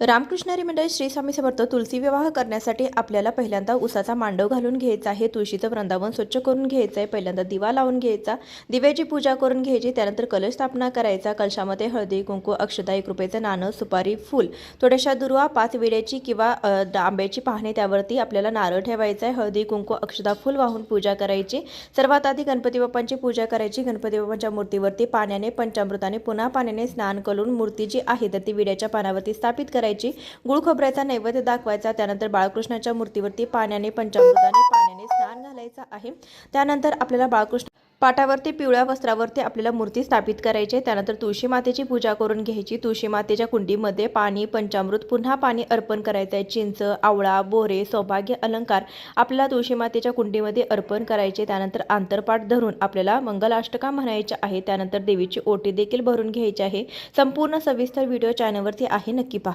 रामकृष्णारी मंडळ श्री स्वामी समर्थ तुलसी विवाह करण्यासाठी आपल्याला पहिल्यांदा उसाचा मांडव घालून घ्यायचा आहे. तुळशीचं वृंदावन स्वच्छ करून घ्यायचं आहे पहिल्यांदा दिवा लावून घ्यायचा. दिव्याची पूजा करून घ्यायची. त्यानंतर कलश स्थापना करायचा. कलशामध्ये हळदी कुंकू अक्षदा एक रुपयाचं नाणं सुपारी फूल. थोड्याशा दुर्वा पाच विड्याची किंवा आंब्याची पाहणे त्यावरती आपल्याला नारळ ठेवायचा आहे हळदी कुंकू अक्षदा फूल वाहून पूजा करायची. सर्वात आधी गणपती बाप्पांची पूजा करायची. गणपती बाप्पांच्या मूर्तीवरती पाण्याने पंचामृताने पुन्हा पाण्याने स्नान करून मूर्ती जी आहे तर ती विड्याच्या पानावरती स्थापित करायची. गुळ खोबऱ्याचा नैवेद्य दाखवायचा त्यानंतर बाळकृष्णाच्या मूर्तीवरती पाण्याने पंचामृताने पाण्याने स्नान घालायचं आहे. त्यानंतर आपल्याला बाळकृष्ण पाटावरती पिवळ्या वस्त्रावरती आपल्याला मूर्ती स्थापित करायची त्यानंतर तुळशी मातेची पूजा करून घ्यायची. तुळशी मातेच्या कुंडीमध्ये पाणी पंचामृत पुन्हा पाणी अर्पण करायचं आहे. चिंच आवळा बोरे सौभाग्य अलंकार आपल्याला तुळशी मातेच्या कुंडीमध्ये अर्पण करायचे. त्यानंतर आंतरपाठ धरून आपल्याला मंगलाष्टका म्हणायचे आहे त्यानंतर देवीची ओटी देखील भरून घ्यायची आहे. संपूर्ण सविस्तर व्हिडिओ चॅनलवरती आहे. नक्की पहा.